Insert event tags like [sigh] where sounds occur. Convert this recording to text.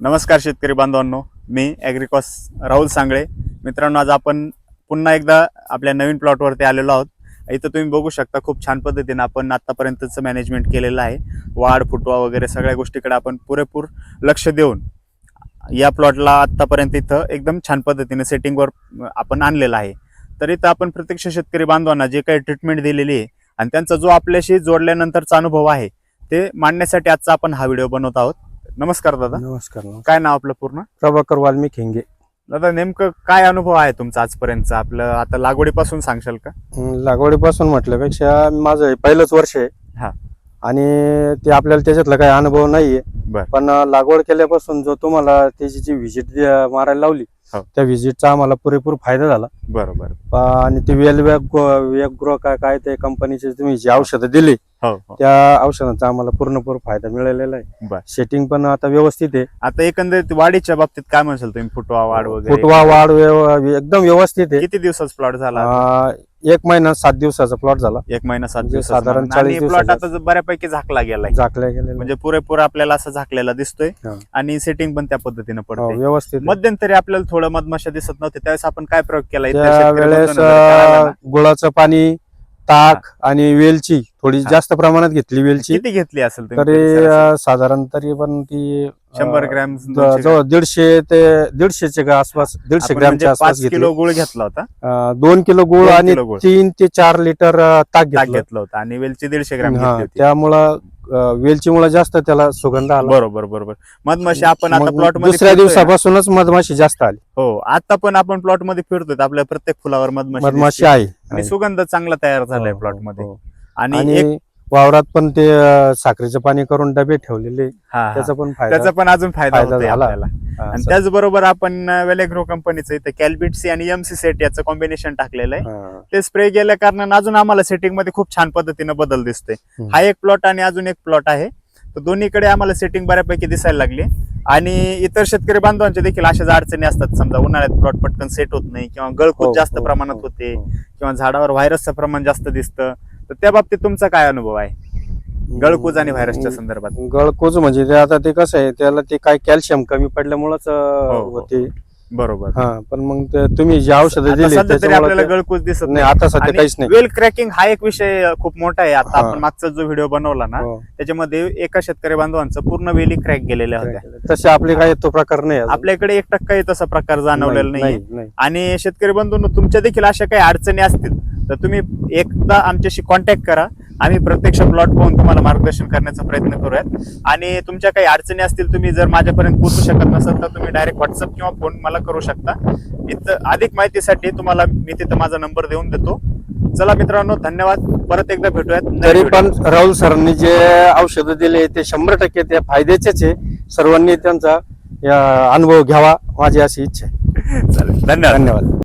नमस्कार शेतकरी बांधवांनो मी ॲग्रिकॉस राहुल सांगळे. मित्रांनो आज आपण पुन्हा एकदा आपल्या नवीन प्लॉटवरती आलेलो आहोत. इथं तुम्ही बघू शकता खूप छान पद्धतीने आपण आत्तापर्यंतचं मॅनेजमेंट केलेलं आहे. वाढ फुटवा वगैरे सगळ्या गोष्टीकडे आपण पुरेपूर लक्ष देऊन या प्लॉटला आत्तापर्यंत इथं एकदम छान पद्धतीने सेटिंगवर आपण आणलेलं आहे. तर इथं आपण प्रत्यक्ष शेतकरी बांधवांना जे काही ट्रीटमेंट दिलेली आहे आणि त्यांचा जो आपल्याशी जोडल्यानंतरचा अनुभव आहे ते मांडण्यासाठी आजचा आपण हा व्हिडिओ बनवत आहोत. नमस्कार दादा. नमस्कार. काय नाव आपलं पूर्ण? प्रभाकर वाल्मिक हिंगे. दादा नेमकं काय अनुभव आहे तुमचा आजपर्यंतचा? आपलं आता लागवडीपासून सांगशाल का? लागवडीपासून म्हटल्यापेक्षा माझं हे पहिलंच वर्ष आहे. हा. आणि ते आपल्याला त्याच्यातला काही अनुभव नाहीये. बर. पण लागवड केल्यापासून जो तुम्हाला त्याची जी व्हिजिट मारायला लावली हो. त्या व्हिजिटचा आम्हाला पुरेपूर फायदा झाला. बरोबर. आणि ते वेल ग्रो काय काय ते कंपनीचे तुम्ही जी औषधं दिली हो हो. त्या औषधांचा आम्हाला पूर्णपूर फायदा मिळालेला आहे. बर. सेटिंग पण आता व्यवस्थित आहे. आता एकंदरीत वाढीच्या बाबतीत काय म्हणशाल तुम्ही? फुटवा वाढ वगैरे? फुटवा वाढ व्यव- एकदम व्यवस्थित आहे. किती दिवसाचा प्लॉट झाला? अं, एक महिना सात दिवसाचा प्लॉट झाला. एक महिना सात म्हणजे दिवसाचा. साधारण म्हणून. आणि 40 प्लॉट दिवसाचा. आता बऱ्यापैकी झाकला गेलाय. झाकल्या गेलेला म्हणजे पुरेपूर आपल्याला असं झाकलेला दिसतोय हा. आणि सेटिंग पण त्या पद्धतीने हो, पडते व्यवस्थित आहे. मध्यंतरी आपल्याला थोडं मधमाशा दिसत नव्हते त्यावेळेस आपण काय प्रयोग केला? इथल्या गुळाचं पाणी ताक आणि वेलची थोडी हा. जास्त प्रमाणात घेतली वेलची. किती घेतली असेल तुम्ही तरी तरी सरासरी? साधारण तरी पण ती अं, शंभर ग्रॅम दोनशे जवळ दीडशे ते दीडशेच्या गा आसपास दीडशे आपण ग्रॅमच्या म्हणजे आसपास पाच घेतली. किलो गुळ घेतला होता. अं, दोन किलो गुळ दोन आणि किलो गुळ. तीन ते चार लिटर अं, ताक ताक घेतलं. घेतलं होतं आणि वेलची दीडशे ग्रॅम हा, घेतली होती. त्यामुळं वेलचीमुळे जास्त त्याला सुगंध आला. बरोबर बरोबर. मधमाशी आपण आता मग प्लॉटमध्ये दुसऱ्या फिरतोय ना. दिवसापासूनच मधमाशी जास्त आली. हो आता पण आपण प्लॉटमध्ये फिरतोय. तर आपल्या प्रत्येक फुलावर मधमाशी मधमाशी दिसते. आहे. आणि सुगंध चांगला तयार झालाय हो, प्लॉट हो, मध्ये हो. आणि वावरात पण ते साखरेचं पाणी करून डबे ठेवलेले. त्याचा पण फायदा त्याचा पण अजून फायदा झाला. आणि. त्याचबरोबर आपण वेलेग्रो कंपनीचं इथं कॅल्बिटसी आणि एमसी सेट याचं कॉम्बिनेशन टाकलेलं आहे. ते स्प्रे केल्या कारणाने अजून आम्हाला सेटिंगमध्ये खूप छान पद्धतीने बदल दिसतोय हम्म. हा एक प्लॉट आणि अजून एक प्लॉट आहे तर दोन्हीकडे आम्हाला सेटिंग बऱ्यापैकी दिसायला लागली. आणि इतर शेतकरी बांधवांच्या देखील अशाच अडचणी असतात. समजा उन्हाळ्यात प्लॉट पटकन सेट होत नाही किंवा हो, गळकूट जास्त हो, प्रमाणात हो, होते हो. किंवा झाडावर व्हायरसचं प्रमाण जास्त दिसतं. तर त्या बाबतीत तुमचा काय अनुभव आहे? गळकूज आणि व्हायरसच्या संदर्भात. गळकोज म्हणजे ते आता ते कसं आहे त्याला ते काय कॅल्शियम कमी पडल्यामुळेच हो. होते. बरोबर हा पण मग ते तुम्ही जे औषधं आता दिली सध्या तरी त्याच्यामुळे आपल्याला ते- गळकूज दिसत नाही आता सध्या काहीच नाही वेल क्रॅकिंग हा एक विषय खूप मोठा आहे आता हा. आपण मागचा जो व्हिडिओ बनवला ना हो. त्याच्यामध्ये एका शेतकरी बांधवांचं पूर्ण वेली क्रॅक गेलेल्या होत्या तसे आपले काय तो प्रकार नाही अजून. आपल्याकडे एक टक्काही तसा प्रकार जाणवलेला नाही. आणि शेतकरी बंधूंनो तुमच्या देखील अशा काही अडचणी असतील तर तुम्ही एकदा आमच्याशी कॉन्टॅक्ट करा आम्ही प्रत्यक्ष प्लॉट पाहून तुम्हाला मार्गदर्शन करण्याचा प्रयत्न करूयात. आणि तुमच्या काही अडचणी असतील तुम्ही जर माझ्यापर्यंत पोहोचू शकत नसाल तर तुम्ही डायरेक्ट व्हॉट्सअप किंवा फोन मला करू शकता. इथं अधिक माहितीसाठी तुम्हाला मी तिथं माझा नंबर देऊन देतो. चला मित्रांनो धन्यवाद. परत एकदा भेटूयात. तरी. पण राहुल सरांनी जे औषधं दिले ते शंभर टक्के ते फायद्याचेच आहे. सर्वांनी त्यांचा अनुभव घ्यावा माझी अशी इच्छा आहे. [laughs] चालेल. धन्यवाद. धन्यवाद.